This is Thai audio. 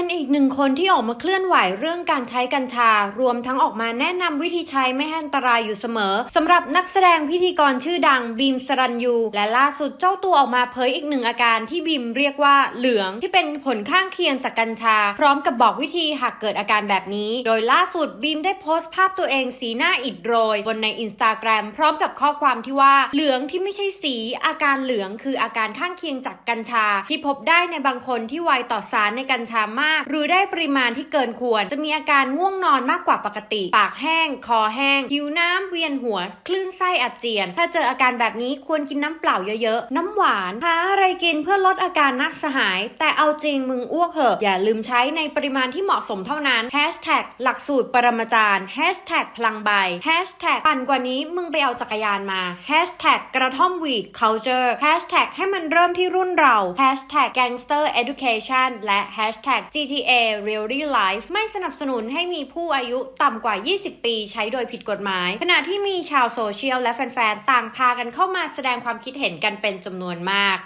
เป็นอีกหนึ่งคนที่ออกมาเคลื่อนไหวเรื่องการใช้กัญชา รวมทั้งออกมาแนะนำวิธีใช้ไม่ให้อันตรายอยู่เสมอสำหรับนักแสดงพิธีกรชื่อดังบีมสรัญยู และล่าสุดเจ้าตัวออกมาเผยอีกหนึ่งอาการที่บีมเรียกว่าเหลืองที่เป็นผลข้างเคียงจากกัญชา พร้อมกับบอกวิธีหากเกิดอาการแบบนี้ โดยล่าสุดบีมได้โพสต์ภาพตัวเองสีหน้าอิดโรย บนในอินสตาแกรมพร้อมกับข้อความที่ว่าเหลืองที่ไม่ใช่สีอาการเหลืองคืออาการข้างเคียงจากกัญชา ที่พบได้ในบางคนที่ไวต่อสารในกัญชามากหรือได้ปริมาณที่เกินควร จะมีอาการง่วงนอนมากกว่าปกติ ปากแห้ง คอแห้ง หิวน้ำเวียนหัว คลื่นไส้อาเจียน ถ้าเจออาการแบบนี้ควรกินน้ำเปล่าเยอะๆ น้ำหวานหาอะไรกินเพื่อลดอาการนักสหาย แต่เอาจริงมึงอ้วกเหอะ อย่าลืมใช้ในปริมาณที่เหมาะสมเท่านั้น Hashtag หลักสูตรปรมาจารย์ Hashtag พลังใบ Hashtag ปั่นกว่านี้มึงไปเอาจักรยานมา Hashtag กระท่อมวีด culture Hashtag ให้มันเริ่มที่รุ่นเรา Hashtag gangster education และ Hashtag GTA really life ไม่สนับสนุนให้มีผู้อายุต่ำกว่า 20 ปีใช้โดยผิดกฎหมาย ขณะที่มีชาวโซเชียลและแฟนๆ ต่างพากันเข้ามาแสดงความคิดเห็นกันเป็นจำนวนมาก